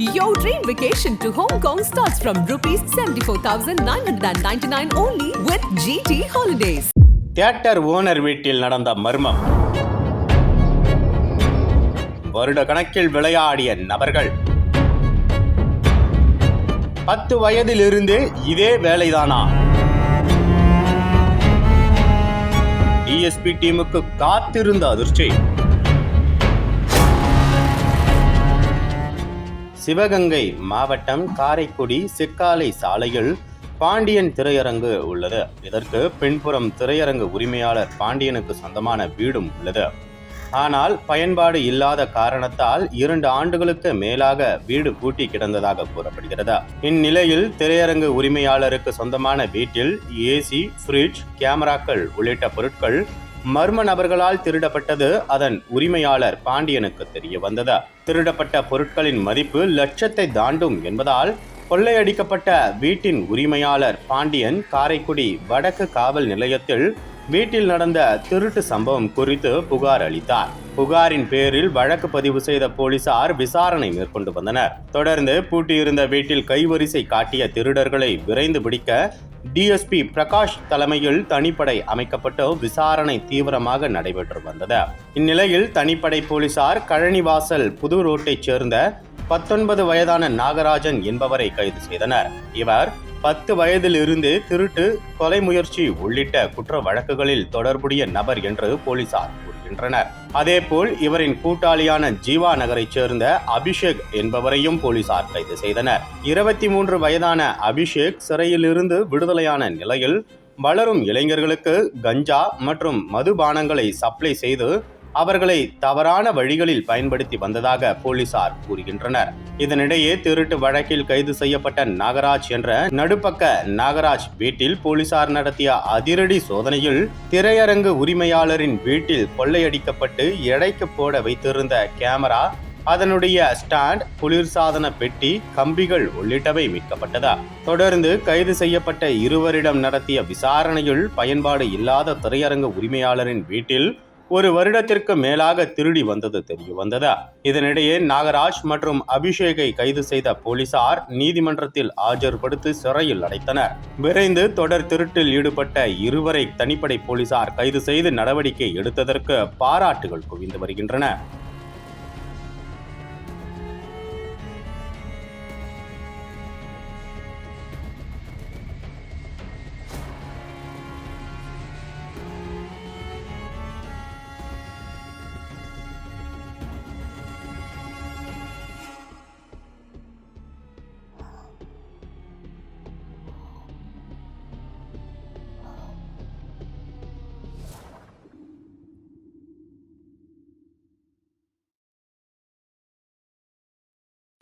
Your dream vacation to Hong Kong starts from rupees 74,999 only with GT Holidays. Theatre owner வீட்டில் நடந்த மர்மம். வருட கணக்கில் விளையாடிய நபர்கள். பத்து வயதிலிருந்து இதே வேலைதானா? டிஎஸ்பி டீமுக்கு காத்திருந்த அதிர்ச்சி. சிவகங்கை மாவட்டம் காரைக்குடி சிக்காலை சாலையில் பாண்டியன் திரையரங்கு உள்ளது. இதற்கு பின்புறம் திரையரங்கு உரிமையாளர் பாண்டியனுக்கு சொந்தமான வீடும் உள்ளது. ஆனால் பயன்பாடு இல்லாத காரணத்தால் இரண்டு ஆண்டுகளுக்கு மேலாக வீடு பூட்டி கிடந்ததாக கூறப்படுகிறது. இந்நிலையில் திரையரங்கு உரிமையாளருக்கு சொந்தமான வீட்டில் ஏசி ஃப்ரிட்ஜ் கேமராக்கள் உள்ளிட்ட பொருட்கள் மர்ம நபர்களால் திருடப்பட்டது அதன் உரிமையாளர் பாண்டியனுக்கு தெரிய வந்தது திருடப்பட்ட பொருட்களின் மதிப்பு லட்சத்தை தாண்டும் என்பதால் கொள்ளையடிக்கப்பட்ட வீட்டின் உரிமையாளர் பாண்டியன் காரைக்குடி வடக்கு காவல் நிலையத்தில் வீட்டில் நடந்த திருட்டு சம்பவம் குறித்து புகார் அளித்தார். புகாரின் பேரில் வழக்கு பதிவு செய்த போலீசார் விசாரணை மேற்கொண்டு வந்தனர். தொடர்ந்து பூட்டியிருந்த வீட்டில் கைவரிசை காட்டிய திருடர்களை விரைந்து பிடிக்க டிஎஸ்பி பிரகாஷ் தலைமையில் தனிப்படை அமைக்கப்பட்டு விசாரணை தீவிரமாக நடைபெற்று வந்தது. இந்நிலையில் தனிப்படை போலீசார் கழனிவாசல் புது ரோட்டைச் சேர்ந்த பத்தொன்பது வயதான நாகராஜன் என்பவரை கைது செய்தனர். இவர் பத்து வயதிலிருந்து திருட்டு கொலை முயற்சி உள்ளிட்ட குற்ற வழக்குகளில் தொடர்புடைய நபர் என்று போலீசார் கூறுகின்றனர். அதேபோல் இவரின் கூட்டாளியான ஜீவா நகரைச் சேர்ந்த அபிஷேக் என்பவரையும் போலீசார் கைது செய்தனர். இருபத்தி மூன்று வயதான அபிஷேக் சிறையிலிருந்து விடுதலையான நிலையில் வளரும் இளைஞர்களுக்கு கஞ்சா மற்றும் மதுபானங்களை சப்ளை செய்து அவர்களை தவறான வழிகளில் பயன்படுத்தி வந்ததாக போலீசார் கூறுகின்றனர். இதனிடையே திருட்டு வழக்கில் கைது செய்யப்பட்ட நாகராஜ் என்ற நடுப்பக்க நாகராஜ் வீட்டில் போலீசார் நடத்திய அதிரடி சோதனையில் திரையரங்கு உரிமையாளரின் வீட்டில் கொள்ளையடிக்கப்பட்டு எடைக்கு போட வைத்திருந்த கேமரா அதனுடைய ஸ்டாண்ட் குளிர்சாதன பெட்டி கம்பிகள் உள்ளிட்டவை மீட்கப்பட்டதா? தொடர்ந்து கைது செய்யப்பட்ட இருவரிடம் நடத்திய விசாரணையில் பயன்பாடு இல்லாத திரையரங்கு உரிமையாளரின் வீட்டில் ஒரு வருடத்திற்கு மேலாக திருடி வந்தது தெரிய வந்ததா? இதனிடையே நாகராஜ் மற்றும் அபிஷேகை கைது செய்த போலீசார் நீதிமன்றத்தில் ஆஜர்படுத்தி சிறையில் அடைத்தனர். விரைந்து தொடர் திருட்டில் ஈடுபட்ட இருவரை தனிப்படை போலீசார் கைது செய்து நடவடிக்கை எடுத்ததற்கு பாராட்டுகள் குவிந்து வருகின்றன.